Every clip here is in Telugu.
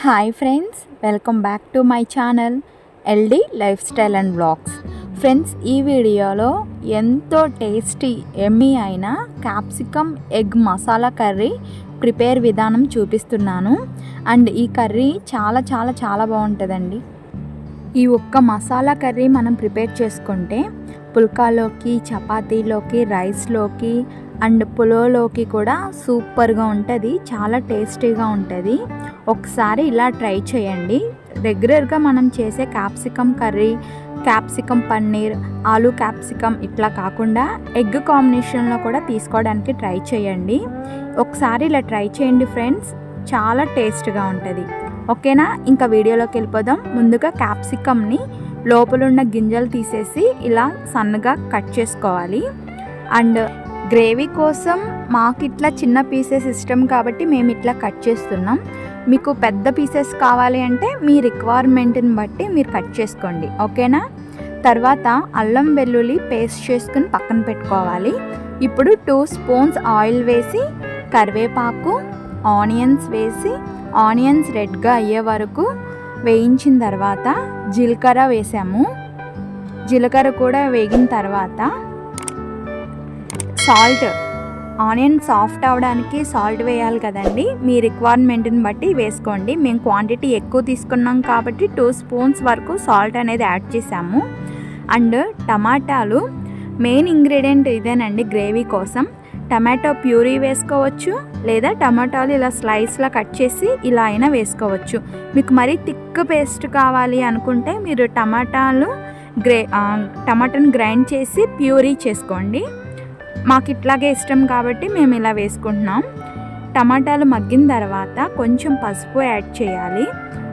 Hi friends welcome back to my channel LD life style and blogs friends ఈ వీడియోలో ఎంతో టేస్టీ ఎమ్మీ అయిన capsicum egg masala curry prepare విధానం చూపిస్తున్నాను అండ్ ఈ కర్రీ చాలా చాలా చాలా బాగుంటుందండి ఈ ఒక్క మసాలా కర్రీ మనం ప్రిపేర్ చేసుకుంటే పుల్కాలోకి చపాతీలోకి రైస్లోకి అండ్ పులోలోకి కూడా సూపర్గా ఉంటుంది చాలా టేస్టీగా ఉంటుంది ఒకసారి ఇలా ట్రై చేయండి రెగ్యులర్గా మనం చేసే క్యాప్సికమ్ కర్రీ క్యాప్సికమ్ పన్నీర్ ఆలు క్యాప్సికమ్ ఇట్లా కాకుండా ఎగ్ కాంబినేషన్లో కూడా తీసుకోవడానికి ట్రై చేయండి ఒకసారి ఇలా ట్రై చేయండి ఫ్రెండ్స్ చాలా టేస్ట్గా ఉంటుంది ఓకేనా ఇంకా వీడియోలోకి వెళ్ళిపోదాం ముందుగా క్యాప్సికమ్ని లోపలున్న గింజలు తీసేసి ఇలా సన్నగా కట్ చేసుకోవాలి అండ్ గ్రేవీ కోసం మాకు ఇట్లా చిన్న పీసెస్ ఇష్టం కాబట్టి మేము ఇట్లా కట్ చేస్తున్నాం మీకు పెద్ద పీసెస్ కావాలి అంటే మీ రిక్వైర్మెంట్ని బట్టి మీరు కట్ చేసుకోండి ఓకేనా తర్వాత అల్లం వెల్లుల్లి పేస్ట్ చేసుకుని పక్కన పెట్టుకోవాలి ఇప్పుడు టూ స్పూన్స్ ఆయిల్ వేసి కరివేపాకు ఆనియన్స్ వేసి ఆనియన్స్ రెడ్గా అయ్యే వరకు వేయించిన తర్వాత జీలకర్ర వేసాము జీలకర్ర కూడా వేగిన తర్వాత సాల్ట్ ఆనియన్ సాఫ్ట్ అవ్వడానికి సాల్ట్ వేయాలి కదండి మీ రిక్వైర్మెంట్ని బట్టి వేసుకోండి మేము క్వాంటిటీ ఎక్కువ తీసుకున్నాం కాబట్టి టూ స్పూన్స్ వరకు సాల్ట్ అనేది యాడ్ చేసాము అండ్ టమాటాలు మెయిన్ ఇంగ్రీడియంట్ ఇదేనండి గ్రేవీ కోసం టమాటో ప్యూరీ వేసుకోవచ్చు లేదా టమాటాలు ఇలా స్లైస్లా కట్ చేసి ఇలా అయినా వేసుకోవచ్చు మీకు మరీ థిక్ పేస్ట్ కావాలి అనుకుంటే మీరు టమాటాలు గ్రే టమాటాను గ్రైండ్ చేసి ప్యూరీ చేసుకోండి మాకు ఇట్లాగే ఇష్టం కాబట్టి మేము ఇలా వేసుకుంటున్నాం టమాటాలు మగ్గిన తర్వాత కొంచెం పసుపు యాడ్ చేయాలి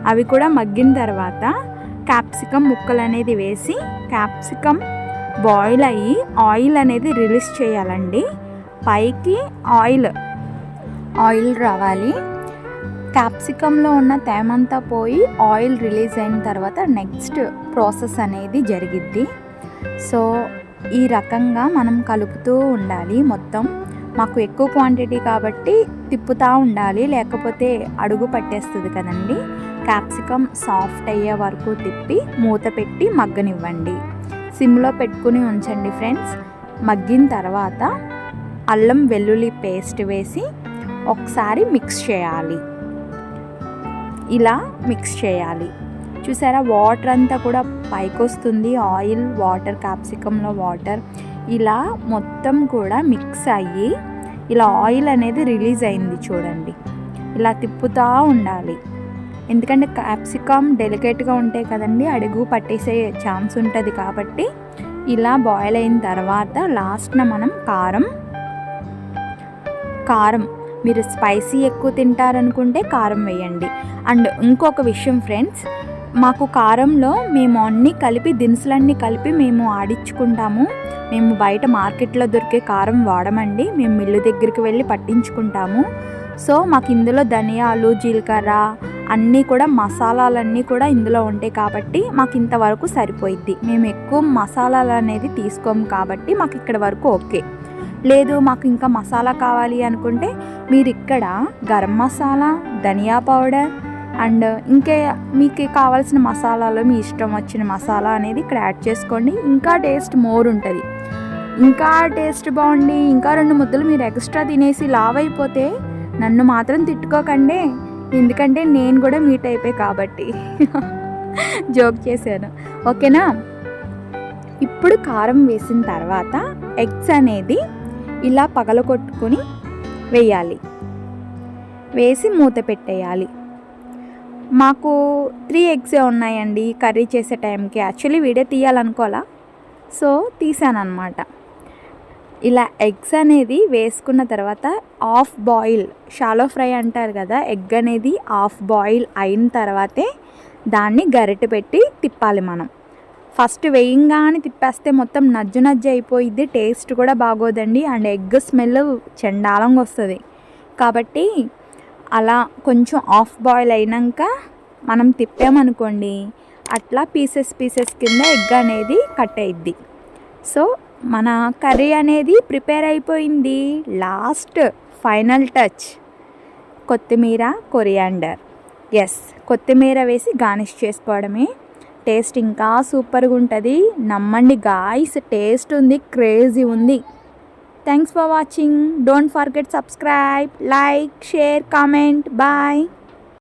అవి కూడా మగ్గిన తర్వాత క్యాప్సికమ్ ముక్కలు అనేది వేసి క్యాప్సికమ్ బాయిల్ అయ్యి ఆయిల్ అనేది రిలీజ్ చేయాలండి పైకి ఆయిల్ ఆయిల్ రావాలి క్యాప్సికంలో ఉన్న తేమంతా పోయి ఆయిల్ రిలీజ్ అయిన తర్వాత నెక్స్ట్ ప్రాసెస్ అనేది జరిగిద్ది సో ఈ రకంగా మనం కలుపుతూ ఉండాలి మొత్తం మాకు ఎక్కువ క్వాంటిటీ కాబట్టి తిప్పుతూ ఉండాలి లేకపోతే అడుగు పట్టేస్తుంది కదండి క్యాప్సికమ్ సాఫ్ట్ అయ్యే వరకు తిప్పి మూత పెట్టి మగ్గనివ్వండి సిమ్లో పెట్టుకుని ఉంచండి ఫ్రెండ్స్ మగ్గిన తర్వాత అల్లం వెల్లుల్లి పేస్ట్ వేసి ఒకసారి మిక్స్ చేయాలి ఇలా మిక్స్ చేయాలి చూసారా వాటర్ అంతా కూడా పైకి వస్తుంది ఆయిల్ వాటర్ క్యాప్సికంలో వాటర్ ఇలా మొత్తం కూడా మిక్స్ అయ్యి ఇలా ఆయిల్ అనేది రిలీజ్ అయింది చూడండి ఇలా తిప్పుతూ ఉండాలి ఎందుకంటే క్యాప్సికమ్ డెలికేట్గా ఉంటాయి కదండి అడుగు పట్టేసే ఛాన్స్ ఉంటుంది కాబట్టి ఇలా బాయిల్ అయిన తర్వాత లాస్ట్న మనం కారం కారం మీరు స్పైసీ ఎక్కువ తింటారనుకుంటే కారం వేయండి అండ్ ఇంకొక విషయం ఫ్రెండ్స్ మాకు కారంలో మేము అన్నీ కలిపి దినుసులన్నీ కలిపి మేము ఆడించుకుంటాము మేము బయట మార్కెట్లో దొరికే కారం వాడమండి మేము మిల్లు దగ్గరికి వెళ్ళి పట్టించుకుంటాము సో మాకు ఇందులో ధనియాలు జీలకర్ర అన్నీ కూడా మసాలాలన్నీ కూడా ఇందులో ఉంటాయి కాబట్టి మాకు ఇంతవరకు సరిపోయిద్ది మేము ఎక్కువ మసాలాలు అనేది తీసుకోము కాబట్టి మాకు ఇక్కడ వరకు ఓకే లేదు మాకు ఇంకా మసాలా కావాలి అనుకుంటే మీరు ఇక్కడ గరం మసాలా ధనియా పౌడర్ అండ్ ఇంకే మీకు కావాల్సిన మసాలాలో మీ ఇష్టం వచ్చిన మసాలా అనేది ఇక్కడ యాడ్ చేసుకోండి ఇంకా టేస్ట్ మోర్ ఉంటుంది ఇంకా టేస్ట్ బాగుండి ఇంకా రెండు ముద్దలు మీరు ఎక్స్ట్రా తినేసి లావ్ అయిపోతే నన్ను మాత్రం తిట్టుకోకండి ఎందుకంటే నేను కూడా మీట్ అయిపోయి కాబట్టి జోక్ చేశాను ఓకేనా ఇప్పుడు కారం వేసిన తర్వాత ఎగ్స్ అనేది ఇలా పగలగొట్టుకొని వేయాలి వేసి మూత పెట్టేయాలి మాకు త్రీ ఎగ్స్ ఉన్నాయండి కర్రీ చేసే టైంకి యాక్చువల్లీ వీడే తీయాలనుకోవాలా సో తీసానమాట ఇలా ఎగ్స్ అనేది వేసుకున్న తర్వాత ఆఫ్ బాయిల్ షాలో ఫ్రై అంటారు కదా ఎగ్ అనేది ఆఫ్ బాయిల్ అయిన తర్వాతే దాన్ని గరిటె పెట్టి తిప్పాలి మనం ఫస్ట్ అని తిప్పేస్తే మొత్తం నజ్జు నజ్జు అయిపోయిద్ది టేస్ట్ కూడా బాగోదండి అండ్ ఎగ్ స్మెల్ చెండాలంగా వస్తుంది కాబట్టి అలా కొంచెం ఆఫ్ బాయిల్ అయినాక మనం తిప్పామనుకోండి అట్లా పీసెస్ పీసెస్ కింద ఎగ్ అనేది కట్ అయిద్ది సో మన కర్రీ అనేది ప్రిపేర్ అయిపోయింది లాస్ట్ ఫైనల్ టచ్ కొత్తిమీర కొరియాండర్ ఎస్ కొత్తిమీర వేసి గార్నిష్ చేసుకోవడమే టేస్ట్ ఇంకా సూపర్గా ఉంటుంది నమ్మండి గాయస్ టేస్ట్ ఉంది క్రేజీ ఉంది Thanks for watching. Don't forget subscribe, like, share, comment. Bye.